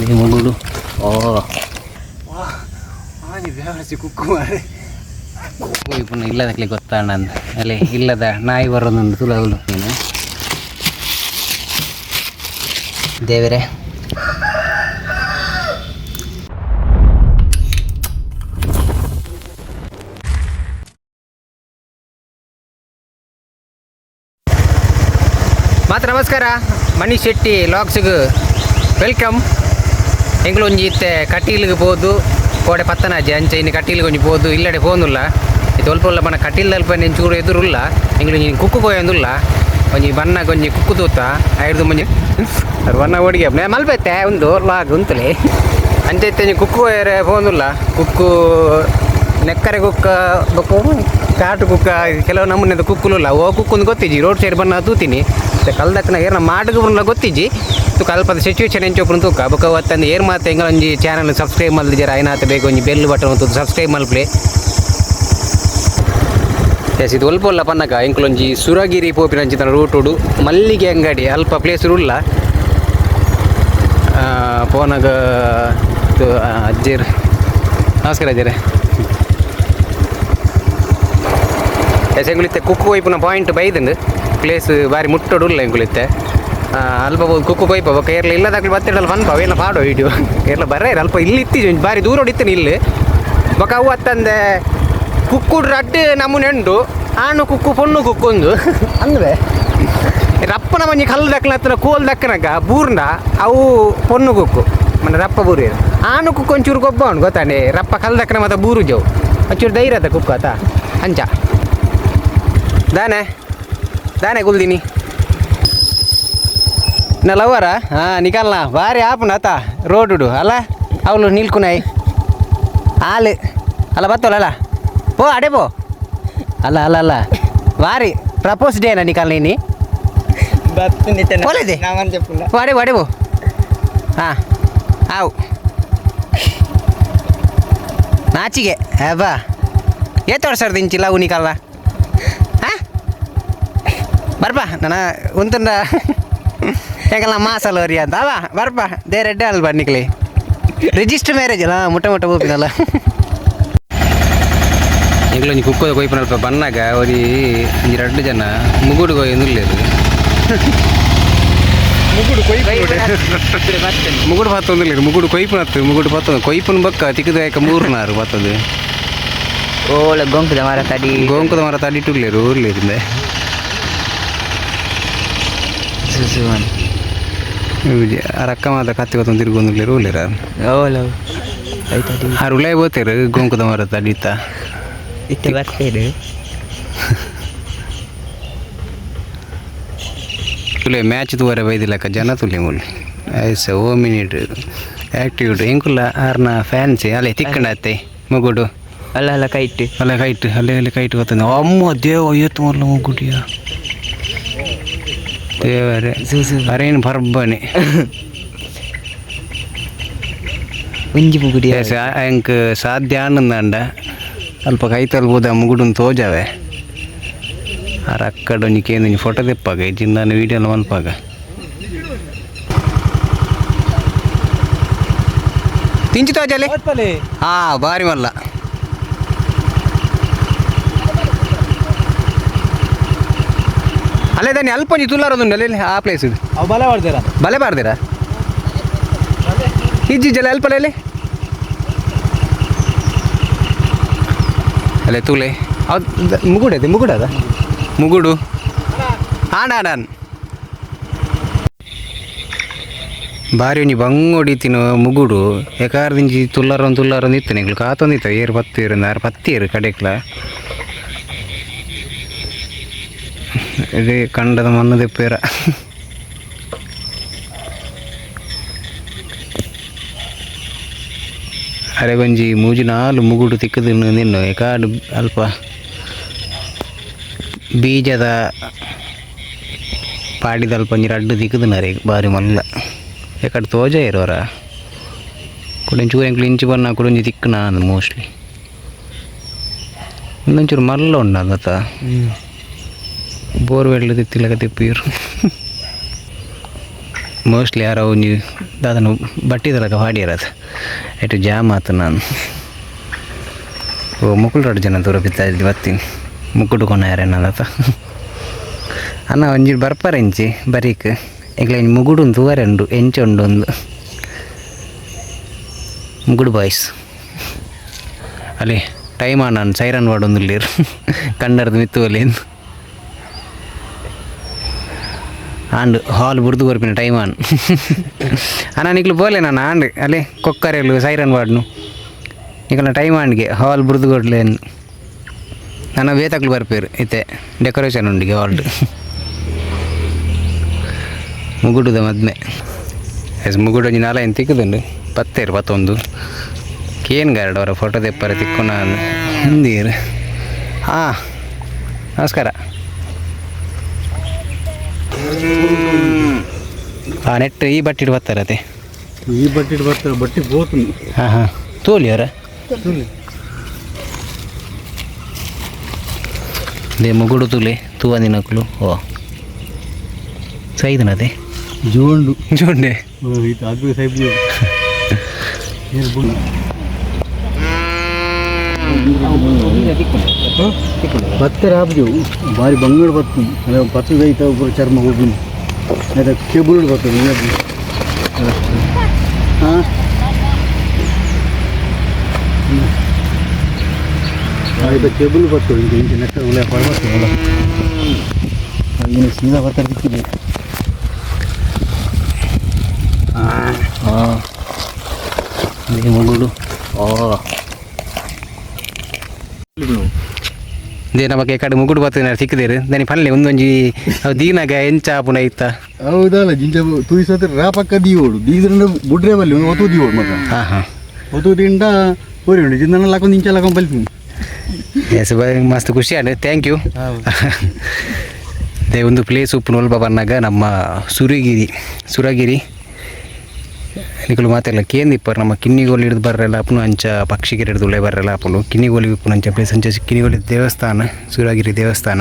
ini mau dulu oh. ಆನಿ ಬೇವರಿಸಿ ಕುಕ್ಕು ಮಾರೆ ಹೋಗಿ ಪುನಃ ಇಲ್ಲದಕ್ಕೆ ಗೊತ್ತಾಣ ಅಂತ. ಅಲ್ಲೇ ಇಲ್ಲದ ನಾಯಿ ಬರೋದೊಂದು ಸುಲಭ ನೀನು. ದೇವರೇ. ಮಾತ್ರ ನಮಸ್ಕಾರ. ಮಣಿ ಶೆಟ್ಟಿ ಲಾಗ್ಸ್ಗೆ ವೆಲ್ಕಮ್ ಎಂಗ್ಳು ಒಂಜಿ ಇತ್ತೆ ಕಟೀಲ್ಗೆ ಪೋದು, ಕೋಡೆ ಪತ್ತನಾಜಿ, ಅಂಚೆ ಇನ್ನು ಕಟೀಲ್ಗೆ ಒಂಜಿ ಪೋದು, ಇಲ್ಲಡೆ ಪೋನುಲ್ಲ. ಇದು ಉಲ್ಲ ಮನ ಕಟೀಲ್ ಅಲ್ಪ ಚೂರು ಎದುರುಲ್ಲ ಒಂಜಿ ಕುಕ್ಕು ಕೊಯ್ಯೊಂದುಲ್ಲ. ಒಂಜಿ ಬಣ್ಣ ಗೊಂಜಿ ಕುಕ್ಕು ತೂತ ಐದು ಮುಂಜಿ ಅದು ಬಣ್ಣ ಓಡಿಗೆ ಮಲ್ಪೈತೆ, ಒಂದು ಲಾಗ್ ಉಂತಲೆ. ಅಂಚೆ ಇತ್ತೆ ಕುಕ್ಕು ಕೊಯ್ಯರೆ ಪೋನುಲ್ಲ. ಕುಕ್ಕು, ನೆಕ್ಕರೆ ಕುಕ್ಕ ಕಾಟು ಕುಕ್ಕ ಕೆಲವು ನಮೂನೆದ ಕುಕ್ಕುಲುಲ್ಲ. ಓ ಕುಕ್ಕೊಂದು ಗೊತ್ತಿಜಿ ರೋಡ್ ಸೈಡ್ ಬಣ್ಣ ತೂತೀನಿ. ಕಲ್ದಕ್ಕನ ಏನ ಬರಲ್ಲ ಗೊತ್ತಿಜ್ಜಿ? ತು ಕಲ್ಪದ ಸಿಚುವೇಶನ್ ಒಬ್ಬರು ತೂಕ ಬೊಕ್ಕ ಅವತ್ತಂದು ಏರ್ ಮಾತ ಹೆಂಗ ಒಂಜಿ ಚಾನಲ್ ಸಬ್ಸ್ಕ್ರೈಬ್ ಮಲ್ದಿದ್ದೀರ ಐನಾತ ಬೇಕು ಒಂಜಿ ಬೆಲ್ ಬಟನ್ ಒಂದು ಸಬ್ಸ್ಕ್ರೈಬ್ ಮಲ್ಪ್ಲೆ ಎಸ್ ಇದು ಒಲ್ಪ ಒಲ್ಲ ಪನ್ನಕ ಒಂಜಿ ಸುರಗಿರಿ ಪೋಪಿನ ರೂಟ್ ರೂಟುಡು ಮಲ್ಲಿಗೆ ಅಂಗಡಿ, ಅಲ್ಪ ಪ್ಲೇಸ್ ಉಲ್ಲ ಪೋನಾಗ ಅಜ್ಜೇರ್. ನಮಸ್ಕಾರ ಅಜ್ಜರೇ. ಎಂಗುಳಿತ್ತೆ ಕುಕ್ಕು ವೈಪುನ ಪಾಯಿಂಟ್ ಬೈದಂಡು ಪ್ಲೇಸ್ ಬಾರಿ ಮುಟ್ಟೋಡುಲ್ಲ ಎಂಗುಳಿತ್ತೆ. ಅಲ್ಪ ಕುಕ್ಕು ಕೊಯ್ಪ ಕೇರಳ ಇಲ್ಲದಾಗಲಿ ಬತ್ತಿಡಲ್ಲ ಪಾವ ಎಲ್ಲ ಮಾಡೋ ವಿಡಿಯೋ ಕೇರಳ ಬರ್ರೆ ಅಲ್ಪ ಇಲ್ಲಿ ಇತ್ತೀಜು ಬಾರಿ ದೂರ ಹೊಡಿತೀನಿ ಇಲ್ಲಿ ಬೊಕ ಅವು ಅತ್ತಂದೆ ಕುಕ್ಕುಡು ರಡ್ಡು ನಮ್ಮ ಉಂಡು ಆಣು ಕುಕ್ಕು ಪೊಣ್ಣು ಕುಕ್ಕೊಂದು ಅಂದ್ರೆ? ರಪ್ಪನ ಮಂಜಿ ಕಲ್ಲು ದಕ್ಕನ ಹತ್ತಿರ ಕೋಲ್ ದಕ್ಕನಗ ಬೂರ್ನ ಅವು ಪೊಣ್ಣು ಕುಕ್ಕು. ಮನೆ ರಪ್ಪ ಬೂರು ಆನು ಕುಕ್ಕು ಒಂಚೂರು ಗೊಬ್ಬ ಉಂಡು ಗೊತ್ತಾನೆ ರಪ್ಪ ಕಲ್ಲು ದಕ್ಕನ ಮತ್ತೆ ಬೂರು ಜವು ಒಂಚೂರು ಧೈರ್ಯ ಅದ ಕುಕ್ಕು ಆತ. ಅಂಚ ದಾನೆ. దానే గుల్ తిని. నా లవ్వరా? నికాల్నా భారీ ఆపు నాత రోడ్డు అలా? అవులు నిల్కున్నాయి. ఆలు. అలా బతోలు అలా? పో అడే పో. అలా అలా అలా. వారి ప్రపోజ్ డే డేనా నికాల్ నేను. పోలేదే? వాడే వాడే పో. ఆవు. నాచిగే అబ్బా ఏ తోడు సార్ దించి లవ్ నికాల్లా ಬರ್ಪ ನನ್ನ ಉಂತಂಡ. ಮಾಸಲ್ಲ ಅವ್ರಿ ಅಂತ. ಅವ ಬರ್ಪ ದೇ ರೆಡ್ಡೆ ಅಲ್ಲಿ ಬನ್ನಿಕ್ಲಿ ರಿಜಿಸ್ಟರ್ ಮ್ಯಾರೇಜ್ ಅಲ್ಲ ಮುಟ್ಟ ಮುಟ್ಟ ಹೋಪಿನಲ್ಲ ಎಂಗ್ಲೊಂಜಿ ಕುಕ್ಕೋದ ಕೊಯ್ಪನಲ್ಪ ಬನ್ನಾಗ ಒರಿ ಒಂಜಿ ಎರಡು ಜನ ಮುಗುಡು ಕೊಯ್ ಇಲ್ಲ ಮುಗುಡು ಕೊಯ್ ಮುಗುಡು ಪತ್ತೊಂದುಲ್ಲೇರು ಮುಗುಡು ಕೊಯ್ಪುನತ್ತು ಮುಗುಡು ಪತ್ತೊಂದು ಕೊಯ್ಪುನ ಬಕ್ಕ ತಿಕ್ಕದಾಯಕ ಮೂರ್ನಾರು ಪತ್ತದು ಓಳೆ ಗೊಂಕದ ಮರ ತಡಿ ಗೊಂಕದ ಮರ ಸುಸುವನ್ ಆ ರಕ್ಕ ಮಾತ ಕತ್ತಿ ಓಲ ಆಯ್ತಡಿ ಆರು ಉಳಾಯ್ ಬೋತೇರು ಗೋಂಕದ ಮರ ತಡಿತ ಇತ್ತೆ ಬರ್ತೇನೆ. ತುಲೆ ಮ್ಯಾಚ್ ತೂವರೆ ಬೈದಿಲ್ಲಕ ಜನ ತುಲೆ ಮುಲ್ಲಿ ಐಸ ಓ ಮಿನಿಟ್. ಆ್ಯಕ್ಟಿವ್ ಹೆಂಗುಲ್ಲ ಆರ್ನ ಫ್ಯಾನ್ಸಿ ಅಲ್ಲೇ ತಿಕ್ಕಂಡತ್ತೆ ಮಗುಡು. ಅಲ್ಲ ಅಲ್ಲ ಕೈಟ್ ಅಲ್ಲ ಕೈಟ್ ಅಲ್ಲೇ ಅಲ್ಲೇ ಕೈಟ್ ಗೊತ್ತಂದ ಅಮ್ಮ ದೇವ ಎತ್ತು ಮೊದಲು ಮಗುಡಿಯ. ದೇವರೇ ಅರೇನು ಬರ್ಬನೆ ಒಂಜಿ ಮುಗುಡಿ ಎಂಕ್ ಸಾಧ್ಯ ಆನಂದಂಡ. ಅಲ್ಪ ಕೈ ತಲ್ಬೋದ ಮುಗುಡುನ್ ತೋಜಾವೆ. ಆರ ಅಕ್ಕಡ ಒಂಜಿ ಕೇಂದ್ರ ಫೋಟೋ ತೆಪ್ಪಾಗ ಇಜ್ಜಿಂದಾನ ವೀಡಿಯೋ ಎಲ್ಲ ಮಲ್ಪಾಗ ತಿಂಚಿ ತೋಜಲೆ ಹಾ ಬಾರಿ ಮಲ್ಲ. ಅಲ್ಲೇ ದಾನಿ ಅಲ್ಪ ಒಂಜಿ ತುಲಾರದುಂಡು ಅಲ್ಲಿ ಆ ಪ್ಲೇಸ್ ಇದು. ಅವು ಬಲ ಮಾಡ್ತೀರ ಬಲೆ ಬಾರ್ದಿರಾ? ಇಜ್ಜಿಜ್ಜಲ್ಲ ಅಲ್ಪ ಅಲ್ಲಿ ಅಲ್ಲೇ ತೂಲೆ ಅದು ಮುಗುಡ ಇದೆ ಮುಗುಡ ಅದ. ಮುಗುಡು. ಆಣ ನಾನು ಬಾರಿ ಒಂಜಿ ಬಂಗೋಡಿ ಹೊಡಿತಿನ ಮುಗುಡು ಎಕಾರ್ದಿಂಜಿ ತುಲ್ಲಾರೊಂದು ತುಲ್ಲಾರೊಂದು ಇತ್ತು ನಿಂಗ್ಳು ಕಾತೊಂದಿತ್ತ ಏರು ಪತ್ತು ಏರು ಆರು ಪತ್ತು ಏರು ಕಡೆಕ್ಲ. ಇದು ಕಂಡದ ಮಣ್ಣದ ಪೇರ ಅರೆ ಒಂಜಿ ಮೂಜಿ ನಾಲು ಮುಗುಡು ತಿಕ್ಕದು ನಿನ್ನು ಕಾಡು ಅಲ್ಪ ಬೀಜದ ಪಾಡಿದ ಅಲ್ಪ ಒಂಜಿ ರಡ್ಡು ತಿಕ್ಕದು ನರೆ ಬಾರಿ ಮಲ್ಲ ಯಾಕಡೆ ತೋಜ ಇರೋರ ಕುಡೊಂಚೂರು ಎಂಕ್ಲು ಇಂಚು ಬಣ್ಣ ಕುಡೊಂಜಿ ತಿಕ್ಕು ನಾನು ಮೋಸ್ಟ್ಲಿ ಇನ್ನೊಂಚೂರು ಮಲ್ಲ ಉಂಡ ಅಂದತ್ತ ಬೋರ್ವೆಲ್ ತಿತ್ತಿಲಕ ತಿಪ್ಪಿರು ಮೋಸ್ಟ್ಲಿ ಯಾರೋ ಒಂಜಿ ದಾದನ ಬಟ್ಟಿದಲಕ ಹಾಡಿಯರದು ಎಟ್ಟು ಜಾಮ್ ಆತು ನಾನು. ಓ, ಮುಕುಲ್ ರಡ್ಡು ಜನ ದೂರ ಬಿದ್ದಾಯಿದ್ದು ಬರ್ತೀನಿ. ಮುಕ್ಕುಡು ಕೊನ ಯಾರೇನದ ಅನ್ನ ಒಂಜಿ ಬರ್ಪಾರ ಎಂಚಿ ಬರೀಕ್. ಈಗ ಮುಗುಡು ತೂವರೆ ಉಂಡು, ಎಂಚ ಉಂಡು ಒಂದು. ಮುಗುಡು ಬಾಯ್ಸ್ ಅಲ್ಲಿ, ಟೈಮ್ ನಾನು ಸೈರನ್ ವಾರ್ಡ್ ಇಲ್ಲಿರು ಕನ್ನಡದ ಮಿತ್ತುವಲ್ಲಿ. ಆಂಡ್ ಹಾಲ್ ಬುರ್ದು ಕೊರ್ಪಿನ ಟೈಮ್ ಆನ್. ಅಣ್ಣ, ನಿಕ್ಲು ಬೋಲೆ ನಾನು ಆಂಡ್ ಅಲ್ಲೇ ಕೊಕ್ಕರೆಲು ಸೈರನ್ ವಾಡ್ನು ಈಗ ಟೈಮ್ ಆಂಡ್ಗೆ, ಹಾಲ್ ಬುರ್ದು ಕೊಡ್ಲೆ ನನ್ನ ವೇತಕ್ಲು ಬರ್ಪೇರು, ಇತ್ತೆ ಡೆಕೋರೇಷನ್ ಉಂಡಿಗೆ ಹಾಲ್ಡ್ ಮುಗುಡುದ ಮದ್ಮೆ. ಎಸ್, ಮುಗುಡು ಒಂಜಿ ನಾಲ ಏನು ತಿಕ್ಕದುಂಡು ಪತ್ತೇರು ಪತ್ತೊಂದು ಕೇನ್ ಗಾರ್ಡ್ ಅವರ ಫೋಟೋ ದೆಪ್ಪರೆ ತಿಕ್ಕೊನ ಹಿಂದೀರು ಹಾಂ ನಮಸ್ಕಾರ. ಹಾಂ ನೆಟ್ ಈ ಬಟ್ಟಿಡ್ ಬರ್ತಾರೆ ಅದೇ. ಈ ಬಟ್ಟೆ ಬರ್ತಾರೆ ಬಟ್ಟೆ ಹಾ ಹಾಂ ಹಾಂ. ತೋಲಿ ಅವರ. ದೇ ಮುಗುಡು ತುಲೆ ತೂವ ದಿನಕ್ಕಲು ಓ. ಸೈದನದೆ ಜೋಂಡು. ಜೋಂಡೆ. ಅದು ಸೈಬ್ ಬತ್ತರ ಹಾಬ್ದೇವು ಭಾರಿ ಬಂಗಾರ ಬತ್ತು ಅಲ್ಲ ಪತ್ತದ ಐತ ಒಬ್ಬರು ಚರ್ಮ ಹೋಗಿನಿ ಅದ ಕೇಬಲ್ ಬರ್ತದೆ ಹಾಂ ಆಯ್ತು ಕೇಬಲ್ ಬರ್ತದೆ ಈಗ ಇಂಚೆ ನೆಟ್ಟ ಒಳ್ಳೆ ಪಡ ಬರ್ತದೆ ಅಲ್ಲ ಇನ್ನು ಸೀದಾ ಬರ್ತಾರೆ ಸಿಕ್ಕಿದೆ ಹಾಂ ದೇ ಮುಗುಡು ಓ ದೇ ನಮಗೆ ಕಡೆ ಮುಗುಡು ಬರ್ತದೆ ಸಿಕ್ಕದೇರು ದನಿ ಪಲ್ಲೆ ಒಂದೊಂಜಿ ದೀನಾಗ ಎಂಚ ಪುನ ಇತ್ತ. ಹೌದಲ್ಲ ಜಿಂಚ ತುಯಿಸತ್ರ ರಾ ಪಕ್ಕ ದೀವೋಡು. ದೀದ್ರ ಬುಡ್ರೆ ಬಲ್ಲಿ ಒತ್ತು ದೀವೋಡು ಮಗ ಹಾಂ ಹಾಂ. ಒತ್ತು ದಿಂಡ ಊರಿ ಉಂಡು. ಜಿಂದನ ಲಾಕೊಂದು ಇಂಚ ಲಾಕೊಂಡು ಬಲ್ತೀನಿ. ಎಸ್ ಬಾಯ್ ಮಸ್ತ್ ಖುಷಿ ಆಡು ಥ್ಯಾಂಕ್ ಯು ದೇ ಒಂದು ಪ್ಲೇಸ್ ಉಪ್ಪು ನೋಲ್ಬ ಬಂದಾಗ ನಮ್ಮ ಸುರಗಿರಿ ಸುರಗಿರಿ. ನಿಕಲು ಮಾತೆಲ್ಲ ಕೇಂದಿಪ್ಪರ್ ನಮ್ಮ ಕಿನ್ನಿಗೋಲಿ ಹಿಡಿದು ಬರ್ರಲ್ಲ ಅಪ್ಪನು ಅಂಚ ಪಕ್ಷಿಗೆ ಹಿಡಿದು ಉಳ್ಳೆ ಬರ್ರಲ್ಲ ಅಪ್ಪನು ಕಿನ್ನಿಗೋಲಿ ಉಪ್ಪು ಅಂಚ ಪ್ಲೇಸ್ ಅಂಚ ಕಿನ್ನಿಗೋಲಿ ದೇವಸ್ಥಾನ ಸೂರಾಗಿರಿ ದೇವಸ್ಥಾನ.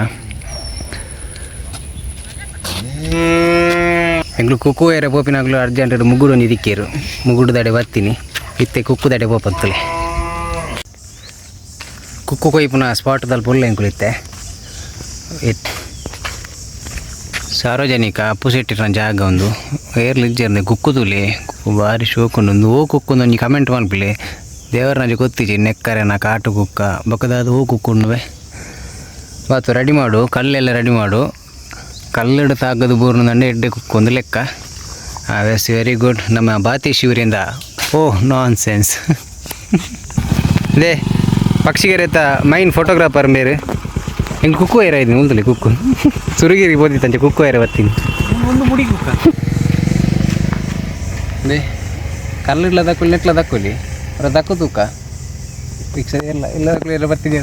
ಹೆಂಗ್ಳು ಕುಕ್ಕು ಏರ ಪೋಪಿನಾಗ್ಲು ಅರ್ಜೆಂಟ್ ಮುಗುಡು ಒಂದು ಇದಕ್ಕೇರು ಮುಗುಡು ದಡೆ ಬರ್ತೀನಿ. ಇತ್ತೆ ಕುಕ್ಕು ದಡೆ ಪೋಪತ್ತಲೆ ಕುಕ್ಕು ಕೊಯ್ಪುನ ಸ್ಪಾಟ್ದಲ್ಲಿ ಪುಲ್ಲ ಎಂಕುಲಿತ್ತೆ ಇಟ್ ಸಾರ್ವಜನಿಕ ಅಪ್ಪುಸೆಟ್ಟಿನ ಜಾಗ ಒಂದು. ಏರ್ಲಿಜ್ಜರ್ನೆ ಕುಕ್ಕುದುಲೆ ಭಾರಿ ಶೋಕುಂಡು ಓ ಕುಕ್ಕೊಂದು ಒಂಜಿ ಕಮೆಂಟ್ ಮಲ್ಪಿಲೆ ದೇವರನಾಜಿ ಗೊತ್ತಿಜಿ ನೆಕ್ಕರೆನ, ಕಾಟು ಕುಕ್ಕ ಬೊಕ್ಕದಾದ ಹೂ ಕುಕ್ಕುಂಡುವೆ ಬಾತು ರೆಡಿ ಮಾಡು, ಕಲ್ಲೆಲ್ಲ ರೆಡಿ ಮಾಡು. ಕಲ್ಲಡು ತಾಗದು ಬೂರ್ನ ದಂಡೆ ಎಡ್ಡೆ ಕುಕ್ಕೊಂದು ಲೆಕ್ಕ. ಎಸ್ ವೆರಿ ಗುಡ್ ನಮ್ಮ ಬಾತಿ ಶಿವರಿಂದ. ಓ ನಾನ್ ಸೆನ್ಸ್ ಇದೇ ಪಕ್ಷಿಗೆರೆತ ಮೈನ್ ಫೋಟೋಗ್ರಾಫರ್ ಬೇರೆ. ಹಿಂಗೆ ಕುಕ್ಕು ಏರ ಇದ್ದೀನಿ ಮುಂದಲ್ಲಿ ಕುಕ್ಕು. ಸುರುಗಿರಿ ಬೋದಿತ್ತಂಚೆ ಕುಕ್ಕು ಏರ ಬರ್ತೀನಿ. ಒಂದು ಮುಡಿ ಕುಕ್ಕ. ಅದೇ ಕಲ್ಲಿಡ್ಲ ದಕ್ಕಲಿ ನೆಟ್ಲ ದಕ್ಕೊಲಿ ಅವ್ರ ದಕ್ಕು ತೂಕ ಫಿಕ್ಸ್ ಎಲ್ಲ ಎಲ್ಲ ದಕ್ಕಲಿ ಎಲ್ಲ ಬರ್ತಿದ್ದೆ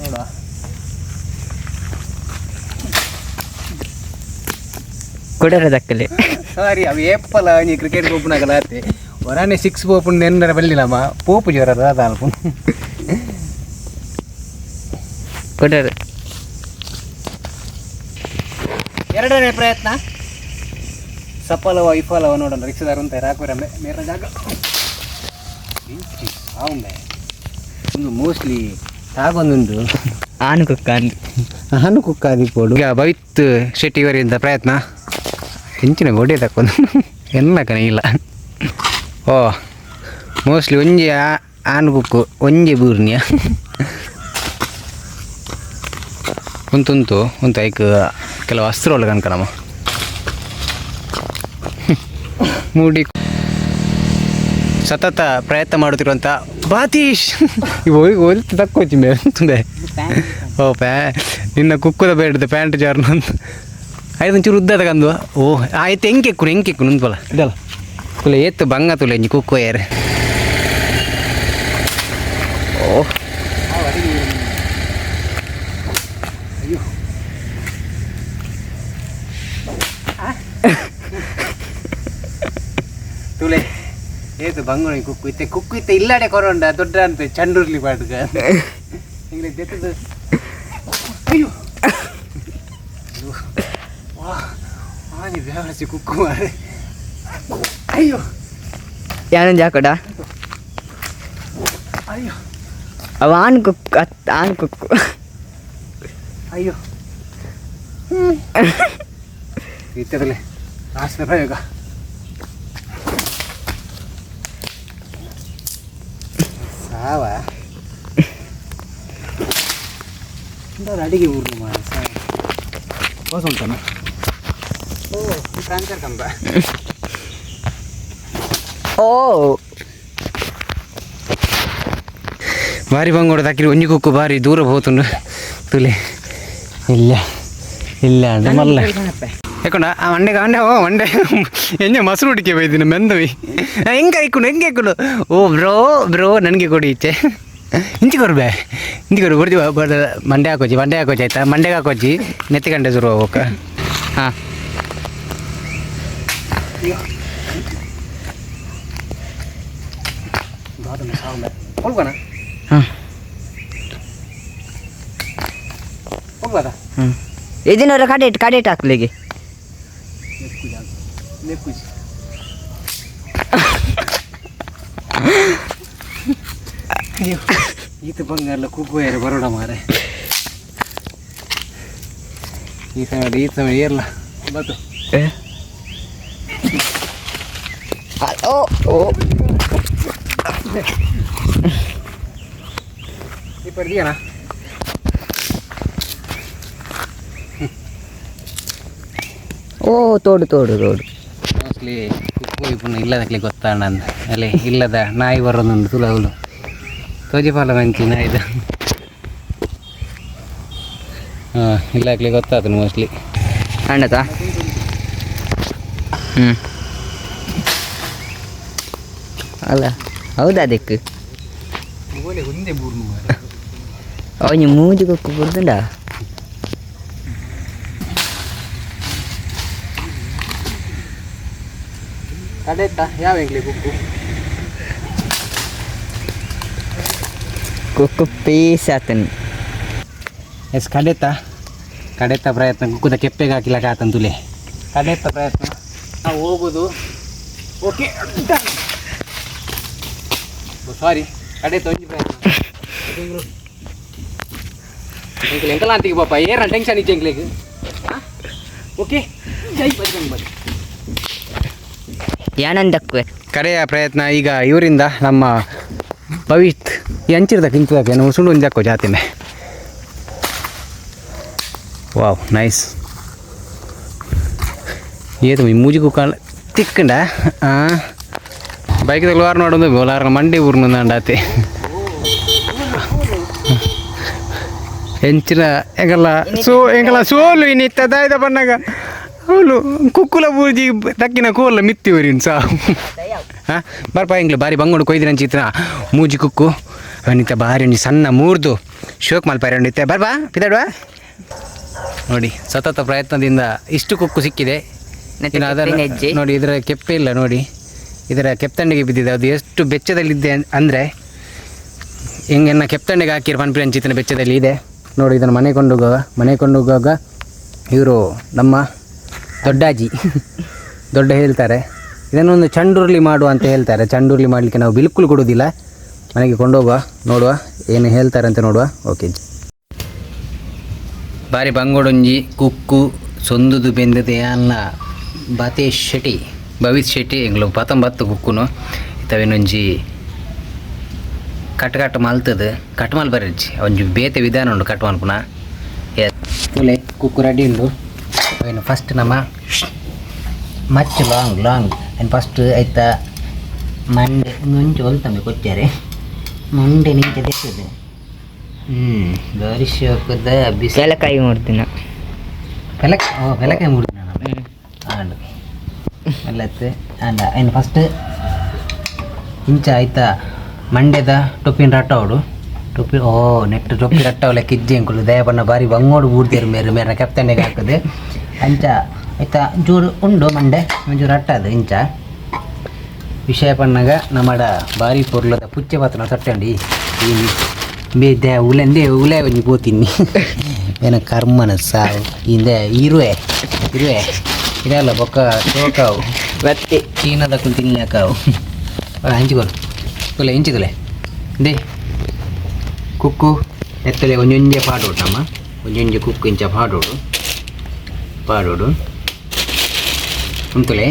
ನೋಡ ಕೊಡರ ದಕ್ಕಲೆ ಸಾರಿ ಅವು ಏಪ್ಪಲ ನೀ ಕ್ರಿಕೆಟ್ ಪೋಪುನಾಗಲ್ಲ ಆತೆ ಹೊರಾನೆ ಸಿಕ್ಸ್ ಪೋಪುಂಡು ನೆನ್ನರ ಬಲ್ಲಿಲ್ಲಮ್ಮ ಪೋಪು ಜ್ವರ ಅದ ಅಲ್ಪ ಕೊಡರ. ಎರಡನೇ ಪ್ರಯತ್ನ. ಸಫಲವ ವಿಫಲವ ನೋಡೋಣ. ರಿಕ್ಷಾದಾರ ಅಂತ ಹಾಕೋರಮ್ಮೆ ಮೇರ ಜಾಗ. ಒಂದು ಮೋಸ್ಟ್ಲಿ ತಾಗೊಂದೊಂದು ಆನು ಕುಕ್ಕಾನಿ ಆನು ಕುಕ್ಕಾದಿ ಪೋಡು ಈಗ ಭವಿತ್ ಶೆಟ್ಟಿಯವರಿಂದ ಪ್ರಯತ್ನ. ಹೆಂಚಿನ ಗೋಡೆ ತಕ್ಕೊಂಡು. ಎಲ್ಲ ಕನ ಇಲ್ಲ. ಓ ಮೋಸ್ಟ್ಲಿ ಒಂಜಿ ಆನು ಕುಕ್ಕು ಒಂಜಿ ಬೂರ್ನಿಯ. ಉಂತುಂತು ಉಂತು ಐಕ್ ಕೆಲವು ಅಸ್ತ್ರ ಒಳಗೆ ಅನ್ಕಣಮ್ಮ ಮೂಡಿ. ಸತತ ಪ್ರಯತ್ನ ಮಾಡುತ್ತಿರುವಂಥ ಬಾತೀಶ್. ಹೋಗಿ ಒಲ್ತು ತಕ್ಕೋಚಿ ಮೇಲೆ ತುಂಬೆ ಓ ಪ್ಯಾ ನಿನ್ನ ಕುಕ್ಕುದ ಬೇಡದ ಪ್ಯಾಂಟ್ ಜಾರ್ನ ಅಂತ. ಐದು ಒಂಚೂರು ಉದ್ದ ತಗಂದು ಓ ಆಯ್ತು ಹೆಂಗೆ ಎಕ್ಕು ಹೆಂಗೆ ಎಕ್ಕು ನಿಂತ್ವಲ್ಲ ಇದಲ್ಲ. ತುಲೆ ಏತ್ತು ಬಂಗ ತುಲೆ ಕುಕ್ಕೋ ಯಾರು. ತುಲೆ ಏತು ಬಂಗುಣಿ ಕುಕ್ಕು ಇತ್ತೆ. ಕುಕ್ಕು ಇತ್ತೆ ಇಲ್ಲಾಡೆ ಕೊರೋಂಡ ದೊಡ್ಡ ಅಂತ ಚಂಡುರ್ಲಿ ಪಾಡ್ಗ ಹಿಂಗೆ ಜೆತ್ತದು ಅಯ್ಯೋ. ವಾ ಆನಿ ಬೇವರಸಿ ಕುಕ್ಕು ಮಾರೆ ಅಯ್ಯೋ. ಯಾನೊಂದು ಹಾಕೊಡ ಅಯ್ಯೋ. ಅವ ಆನ್ ಕುಕ್ಕು ಆನ್ ಕುಕ್ಕು. ಅಯ್ಯೋ. ಇತ್ತದಲ್ಲೇ. ಲಾಸ್ಟ್ ಪ್ರಯೋಗ ಸಾವ ಎಂತಾದ್ರು ಅಡಿಗೆ ಊರು ಮಾರ ಹೊಸ ಉಂಟನ ಓ ಟ್ರಾನ್ಸ್ಫರ್ ಕಂಬ ಓ ಬಾರಿ ಬಂಗೋಡ ತಾಕಿರಿ ಒಂಜಿ ಕುಕ್ಕು ಬಾರಿ ದೂರ ಹೋತುಂಡು ತುಲೆ ಇಲ್ಲ ಇಲ್ಲ ಅಂಡ ಮಲ್ಲ ಯಾಕೊಂಡ ಆ ಮಂಡೆ ಕಾಂಡೆ ಓ ಮಂಡೆ ಎಂಜ ಮೊಸರು ಹುಡುಕಿ ಬೈದಿನ ಮೆಂದವಿ. ಹೆಂಗೆ ಇಕ್ಕೊಂಡು ಹೆಂಗೆ ಇಕ್ಕೊಂಡು ಓ ಬ್ರೋ ಬ್ರೋ ನನಗೆ ಕೊಡಿ ಈಚೆ. ಇಂಚಿ ಕೊರ್ಬೆ ಇಂಚಿ ಕೊಡು ಕೊಡ್ತೀವ ಮಂಡೆ ಹಾಕೋಜಿ ಮಂಡೆ ಹಾಕೋಜಿ ಆಯ್ತಾ? ಮಂಡೆಗೆ ಹಾಕೋಜಿ ನೆತ್ತಿ ಗಂಡೆ ಶುರು ಹೋಗಕ್ಕ ಹಾಂ. ಇದನ್ನವರ ಕಡೆ ಕಡೆಟ್ ಹಾಕ್ಲಿಗೆ ಅಯ್ಯೋ ಈತ ಬಂಗಾರ ಕುಗ್ಗು ಯಾರು ಬರೋಡ ಮಾರೆ ಈತ ನೋಡಿ ಈತ ನೋಡಿ ಏರ್ಲ ಬತ್ತು ಓ ಓ ಈ ಪಡ್ದಿಯಣ ಓ ತೋಡು ತೋಡು ತೋಡು ಮೋಸ್ಟ್ಲಿ ಕುಕ್ಕು ಇಪ್ಪುನ ಇಲ್ಲದಕ್ಕೆ ಗೊತ್ತಾಣ ಅಲ್ಲಿ ಅಲ್ಲೇ ಇಲ್ಲದ ನಾಯಿ ಬರೋದೊಂದು ತುಲವುಲು ತೋಜಿಪಾಲ ಮಂಚಿ ನಾಯಿದ ಹಾಂ ಇಲ್ಲಕ್ಲಿ ಗೊತ್ತಾತು ಮೋಸ್ಟ್ಲಿ ಅಣ್ಣತಾ ಹ್ಞೂ ಅಲ್ಲ ಹೌದಾ ಅದಕ್ಕೆ? ಅವನಿಗೆ ಬೂರ್ನು ಅವನು ಮೂಜಿ ಕೊಕ್ಕು ಕಡೆತ್ತ ಯಾವ ಎಂಗ್ಲಿ ಕುಕ್ಕು ಕುಕ್ಕು ಪೀಸ್ ಆತನು. ಎಸ್ ಕಡೆತ್ತ ಕಡೆತ್ತ ಪ್ರಯತ್ನ ಕುಕ್ಕುದ ಕೆಪ್ಪೆಗೆ ಹಾಕಿಲ್ಲ ಕಾತನ್ ತುಲೆ. ಕಡೆತ್ತ ಪ್ರಯತ್ನ. ನಾವು ಹೋಗುದು. ಓಕೆ ಸಾರಿ ಕಡೆ ತೊಂಜಿ ಪ್ರಯತ್ನ. ಎಂಕಲ್ಲ ಎಂಕಲ ಅಂತಿಗೆ ಪಾಪ ಏನ ಟೆನ್ಷನ್ ಇತ್ತು ಎಂಕ್ಲೆಗ್. ಓಕೆ ಜೈ ಬಜ್ರಂಗ್ ಬಲಿ ಯಾನಂದಕ್ವೆ ಕರೆಯ ಪ್ರಯತ್ನ ಈಗ ಇವರಿಂದ ನಮ್ಮ ಪವಿತ್ ಈ ಅಂಚಿರ್ದ ಕಿಂಚುದಕ್ಕೆ ನಾವು ಸುಳ್ಳು ಜಾತಿ ಮೇ. Wow, nice. ಏತು ಈ ಮೂಜಿಗೂ ಕಾಲ ತಿಕ್ಕಂಡ? ಬೈಕ್ ಲಾರ್ ನೋಡೋದು ಬೋಲಾರ ಮಂಡಿ ಊರ್ನ ಅಂಡಾತಿ. ಎಂಚಿನ ಎಂಗಲ್ಲ ಸೋ ಎಂಗಲ್ಲ ಸೋಲು ಇನ್ನಿತ್ತದ ದಾಯ್ದ ಬಣ್ಣಗ. ಅವಳು ಕುಕ್ಕುಲ ಬೂಜಿ ತಕ್ಕಿನ ಕೋಲ ಮಿತ್ತಿವರಿನ್ ಸಾ. ಹಾಂ? ಬರ್ಪ ಎಂಗ್ಲು ಬಾರಿ ಬಂಗೋಡು ಕೊಯ್ದಿನ ಚಿತ್ರ. ಮೂಜಿ ಕುಕ್ಕು ಅವನಿತ ಬಾರಿ ಒಂಜಿ ಸಣ್ಣ ಮೂರ್ದು. ಶೋಕ್ ಮಲ್ಪಾರಿ ಒಂಡಿತ್ತೆ ಬರ್ಬಾ ಪಿದಾಡುವ? ನೋಡಿ ಸತತ ಪ್ರಯತ್ನದಿಂದ ಇಷ್ಟು ಕುಕ್ಕು ಸಿಕ್ಕಿದೆ. ನೋಡಿ ಇದರ ಕೆಪ್ಪೆ ಇಲ್ಲ ನೋಡಿ. ಇದರ ಕೆಪ್ತಂಡಿಗೆ ಬಿದ್ದಿದೆ. ಅದು ಎಷ್ಟು ಬೆಚ್ಚದಲ್ಲಿದೆ ಅಂದರೆ ಹೆಂಗೆನ್ನ ಕೆಪ್ತಂಡಿಗೆ ಹಾಕಿರೋ ಪನ್ಪಿ ಅಂಚಿತ್ತಿನ ಬೆಚ್ಚದಲ್ಲಿ ಇದೆ. ನೋಡಿ ಇದನ್ನು ಮನೆ ಕೊಂಡೋಗುವಾಗ ಮನೆ ಕೊಂಡೋಗುವಾಗ ಇವರು ನಮ್ಮ ದೊಡ್ಡಾಜಿ. ದೊಡ್ಡ ಹೇಳ್ತಾರೆ. ಇದನ್ನೊಂದು ಚಂಡುರ್ಲಿ ಮಾಡು ಅಂತ ಹೇಳ್ತಾರೆ. ಚಂಡುರ್ಲಿ ಮಾಡಲಿಕ್ಕೆ ನಾವು ಬಿಲ್ಕುಲ್ ಕೊಡೋದಿಲ್ಲ. ಮನೆಗೆ ಕೊಂಡೋಗುವ, ನೋಡುವ, ಏನು ಹೇಳ್ತಾರೆ ಅಂತ ನೋಡುವ. ಓಕೆ. ಬಾರಿ ಬಂಗೋಡುಂಜಿ, ಕುಕ್ಕು, ಸೊಂದುದು ಬೆಂದದೆ ಅನ್ನ ಬತೇಶ್ ಶೆಟ್ಟಿ ಭವಿತ್ ಶೆಟ್ಟಿ ಎಂಗ್ಲು ಪತ್ತೊಂಬತ್ತು ಕುಕ್ಕುನು. ಇತ್ತವೇನೊಂಜಿ ಕಟ್ ಕಟ್ ಮಲ್ತದು ಕಟ್ ಮಲ್ ಬರಜ್ಜಿ. ಒಂಜಿ ಬೇತೆ ವಿಧಾನ ಉಂಡು ಕಟ್ ಮಲ್ಪುನ ಕುಕ್ಕು ರೆಡಿ ಉಂಡು. ಅವೇನು ಫಸ್ಟ್ ನಮ್ಮ much long long and first ಐತ ಮಂಡೆ ಮುಂಚೆ ಹೊಲ್ತಂಬೆ ಕೊಚ್ಚಾರೆ ಮಂಡೆ ನಿಂತೆ ದೇಶದ ಹ್ಞೂ ಬಾರಿ ಶೋಕದ ಬಿಸಿ. ಕೆಳಕಾಯಿ ಮೂರ್ತಿನ ಬೆಲಕ್ ಓ ಬೆಲಕಾಯಿ ಮೂರ್ತಿನ ಆಂಡು ಎಲ್ಲತ್ತೆ ಆಂಡ ಏನು ಫಸ್ಟ್ ಇಂಚ ಆಯ್ತಾ ಮಂಡ್ಯದ ಟೊಪ್ಪಿನ ರಟ್ಟವಡು ಟೊಪ್ಪಿ ಓ ನೆಟ್ ಟೊಪ್ಪಿ ರಟ್ಟವಲ್ಲ ಕಿಜ್ಜಿ ಅಂಕುಲು ಬಾರಿ ಬಂಗೋಡು ಬೂಡ್ತೀರು ಮೇರು ಮೇರ ಕೆಪ್ತಂಡೆಗೆ ಹಾಕದೆ. ಅಂಚ ಆಯ್ತಾ? ಜೋರು ಉಂಡು ಮಂಡೆ. ಒಂಚೂರು ಅಟ್ಟದು ಇಂಚ. ವಿಷಯ ಪಣ್ಣಾಗ ನಮ್ಮಡ ಬಾರಿ ಪೊರ್ಲದ ಪುಚ್ಚೆ ಪಾತ್ರ ಸಟ್ಟಂಡಿ ಈ ಬೇದೆ ಉಲೆಂದೆ ಉಲೆ ಒಂಜಿ ಪೋತೀನಿ ಏನ ಕರ್ಮನ ಸಾವು. ಹಿಂದೆ ಇರುವೆ ಇರುವೆ. ಇರಲ್ಲ ಬೊಕ್ಕ ಶೋಕಾವು ಮತ್ತೆ ಚೀನಾದಕ್ಕೂ ತಿನ್ಲಾಕಾವು ಹಂಚಿಕೊರು ತುಲೆ ಇಂಚಿದುಲೆ ದೇ. ಕುಕ್ಕು. ಎತ್ತಲೆ ಒಂಜೊಂಜೆ ಪಾಡೋಡು ನಮ್ಮ. ಒಂಜೊಂಜೆ ಕುಕ್ಕು ಇಂಚ ಪಾಡೋಡು ಪಾಡೋಡು ಉಂತುಲೆ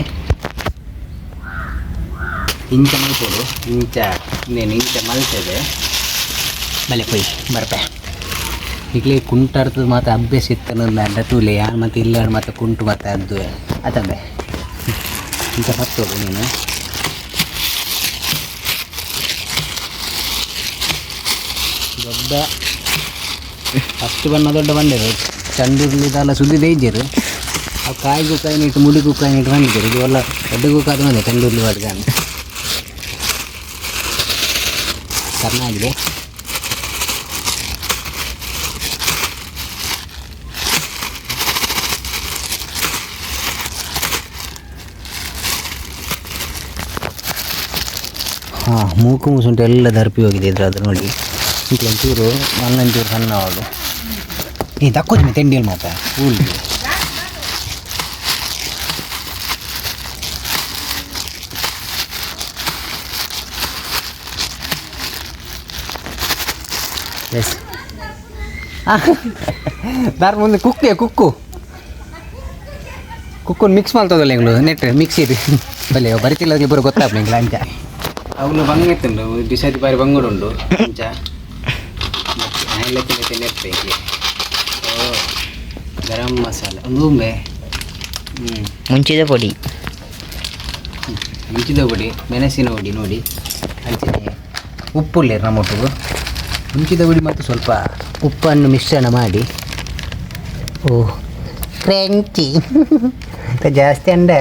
ಇಂಚ ಮಲ್ಪೋಡು ಇಂಚ ಇನ್ನೇನು ಇಂಚ ಮಲ್ತದೆ ಬಲೆ ಪೊಯ್ ಬರ್ಪೆ. ಈಗಲೇ ಕುಂಟಾಡ್ತದ ಮಾತ್ರ ಅಭ್ಯಾಸ ಇತ್ತನಲ್ಲ ಅಡ್ಡ ತೂಲೆ. ಯಾರು ಮತ್ತು ಇಲ್ಲ ಮತ್ತು ಕುಂಟು ಮತ್ತು ಅದು ಅದಂಬೆ ಇಂಚ ಹತ್ತೋಡು ನೀನು. ದೊಡ್ಡ ಫಸ್ಟ್ ಬಣ್ಣ ದೊಡ್ಡ ಬಂದಿರು ಚಂಡುರ್ಲಿದೆಲ್ಲ ಸುದ್ದಿದೆ ಇದ್ದೀರು ಆ ಕಾಯಿಗೂ ಕಾಯಿ ನಿಟ್ಟು ಮುಡಿಗೂ ಕಾಯಿ ನಿಟ್ಟು ಬಂದಿದ್ದೀರು ಇದು ಎಲ್ಲ ದೊಡ್ಡಗೂ ಕಾದು ಬಂದೆ ಚಂಡುರ್ಲಿ ಬಡ್ಗ ಅಂತ ಚೆನ್ನಾಗಿದೆ ಹಾಂ ಮೂಕು ಮುಸುಂಟು ಎಲ್ಲ ದರ್ಪಿ ಹೋಗಿದೆ ಇದ್ರ ಅದು ನೋಡಿ ಇಂಟ್ಲ ಒಂಚೂರು ಮಣ್ಣಂಚೂರು ಸಣ್ಣ ಅವಳು ಈ ತಕ್ಕೋತೀನಿ ತಿಂಡಿಯಲ್ಲಿ ಮಾತ್ರ ಹೂಲಿ ಎಸ್ ದಾರ್ ಮುಂದೆ ಕುಕ್ಕೆ ಕುಕ್ಕು. ಕುಕ್ಕು ಮಿಕ್ಸ್ ಮಾಡ್ತದಲ್ಲ ಎಂಗ್ಳು ನೆಟ್ ಮಿಕ್ಸ್ ಇದೆ. ಬಲೆ ಬರಿತಿಲ್ಲ ಇಬ್ಬರು ಗೊತ್ತಾಗ್ಲಿ ಅಂತ ಅಂಚ. ಬಂಗ ಬಂಗೆತ್ತುಂಡು ದಿಸಾದಿ ಬಾರಿ ಬಂಗುಡುಂಡು ಅಂಚ. ಓ ಗರಂ ಮಸಾಲ. ಒಂದು ಉಂಬೆ ಹ್ಞೂ ಮುಂಚಿದ ಪುಡಿ. ಮುಂಚಿದ ಪುಡಿ ಮೆಣಸಿನ ಪುಡಿ ನೋಡಿ. ಅಂಚನೆ ನಮ್ಮ ಒಟ್ಟಿಗೂ ಮುಂಚಿದ ಪುಡಿ ಮತ್ತು ಸ್ವಲ್ಪ ಉಪ್ಪನ್ನು ಮಿಶ್ರಣ ಮಾಡಿ. ಓ ಕ್ರಂಚಿ. ಅಂತ ಜಾಸ್ತಿ ಅಂಡ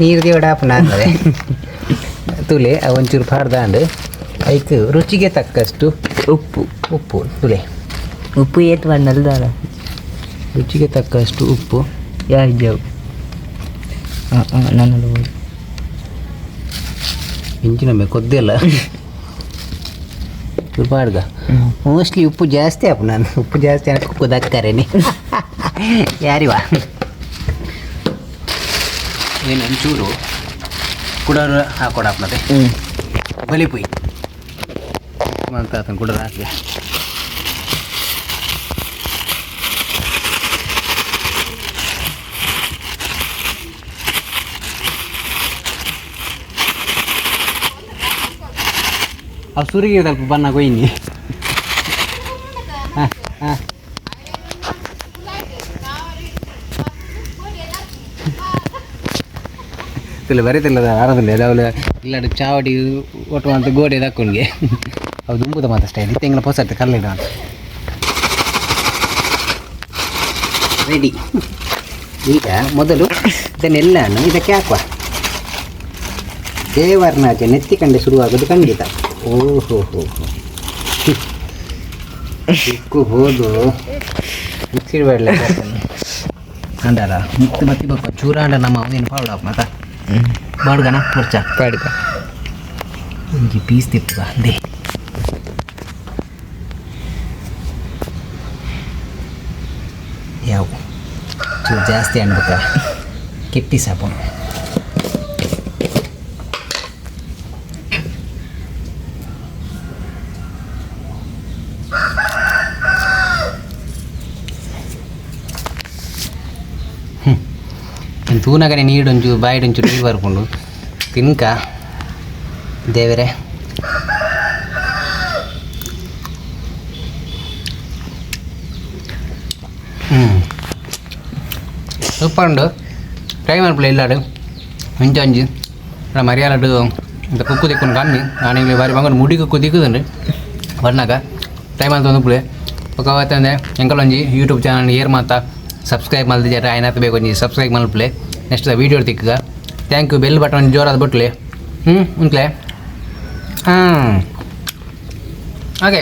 ನೀರು ದೇವಡಾಪನ ಅಂದರೆ ತುಲೆ ಒಂಚೂರು ಪಾಡ್ದಾಂಡು ಆಯ್ತು ರುಚಿಗೆ ತಕ್ಕಷ್ಟು ಉಪ್ಪು. ಉಪ್ಪು ತುಲೆ. ಉಪ್ಪು ಏತ್ ಬಣ್ಣಲ್ದಾರ ರುಚಿಗೆ ತಕ್ಕಷ್ಟು ಉಪ್ಪು ಯಾ ಜವ್ ಹಾ ಹಾಂ ನಾನು ಇಂಚಿನ ಮೇ ಕೊದ್ದೆಲ್ಲ ಪಾಡ್ಗ ಮೋಸ್ಟ್ಲಿ ಉಪ್ಪು ಜಾಸ್ತಿ ಅಪ್ಪ ನಾನು. ಉಪ್ಪು ಜಾಸ್ತಿ ಅಂತ ಉಪ್ಪು ದಕ್ಕರೇನೆ. ಯಾರಿವಾ? ಏನು ಒಂಚೂರು ಕುಡರು ಹಾಕೊಡಪ್ಪ ಮತ್ತೆ. ಹ್ಞೂ ಬಲಿ ಪುಯ್ ಅಂತ ಆತನ ಅವು ಸುರಿಗೆ ಸ್ವಲ್ಪ ಬಣ್ಣ ಕೊಯ್ನಿ. ಹಾಂ ಹಾಂ. ಇಲ್ಲ ಬರೀತಿಲ್ಲ ಆರದಿಲ್ಲ ಅವಳು ಇಲ್ಲಾಡು ಚಾವಡಿ ಒಟ್ಟುವಂತ ಗೋಡೆ ದಕ್ಕೊಂಡ್ಗೆ ಅವ್ರು ದುಂಬುದ ಮಾತ್ರ ಸ್ಟೈಲ್ ತಿಂಗಳ ಪೊಸತ್ತೆ ಕಲ್ಲಿಡ ಅಂತ ರೆಡಿ ಈಗ ಮೊದಲು ಇದನ್ನೆಲ್ಲನು ಇದಕ್ಕೆ ಹಾಕುವ. ದೇವರ್ನಾಚೆ ನೆತ್ತಿ ಕಂಡೆ ಶುರುವಾಗೋದು ಖಂಡಿತ. ಓಹೋ ಹೋ ಉಕ್ಕು ಹೋದು ಮಿಕ್ಸಿ ಬೇಡಲೆ ಅಂಡಾರ ಮುಕ್ತಿ ಮತ್ತಿ ಬಕ್ಕ ಚೂರ ಅಂಡ ನಮ್ಮ ಅವನೇನು ಪಾವಡ ಮತ? ಬಾಡ್ಗಣ ಬಾಡ್ಗನ ಖರ್ಚ ಪಾಡ್ಗ ಒಂಜಿ ಪೀಸ್ ತಿಪ್ಪ ದೇ ಯಾವ? ಚೂರು ಜಾಸ್ತಿ ಅನ್ಬೇಕ? ಕೆಟ್ಟಿ ಸಾಪು ತೂನಗನೆ ನೀಡೊಂಚು ಬಾಯಿಡೊಂಚು ನೀರು ಬರ್ಕೊಂಡು ತಿನ್ಕ, ದೇವರೇ. ಹ್ಞೂ ಸೂಪರ್ ಉಂಡು. ಟ್ರೈ ಮಾಡ್ಬಿಡಿ ಎಲ್ಲಾಡು ಒಂಚು ಒಂಜಿ ಮರಿಯಾಲಡು ಅಂತ ಕುಕ್ಕು ತಿಕ್ಕೊಂಡು ಕಮ್ಮಿ ನಾನೀಗ ಬಾರಿ ಬಂಕೊಂಡು ಮುಡಿ ಕುಕ್ಕು ತಿಕ್ಕುದಂಡ್ರಿ ಬಣ್ಣಾಗ ಟ್ರೈ ಮಾಡ್ತಾ ಒಂದುಪ್ಲೆ ఒక ಅವತ್ತಂದೆ ಎಂಕಲೊಂಜಿ ಯೂಟ್ಯೂಬ್ ಚಾನಲ್ ಏರ್ ಮಾತಾ ಸಬ್ಸ್ಕ್ರೈಬ್ ಮಲ್ದ ಜರ ಆಯ್ನಾತ ಬೇಕು ಒಂಜಿ ಸಬ್ಸ್ಕ್ರೈಬ್ ನೆಕ್ಸ್ಟ್ ವೀಡಿಯೋ ತಿಕ್ಕಗ ಥ್ಯಾಂಕ್ ಯು ಬೆಲ್ ಬಟನ್ ಜೋರಾದ ಬಿಟ್ಲೆ. ಹ್ಞೂ ಉಂಟ್ಲೆ? ಹಾಂ ಹಾಗೆ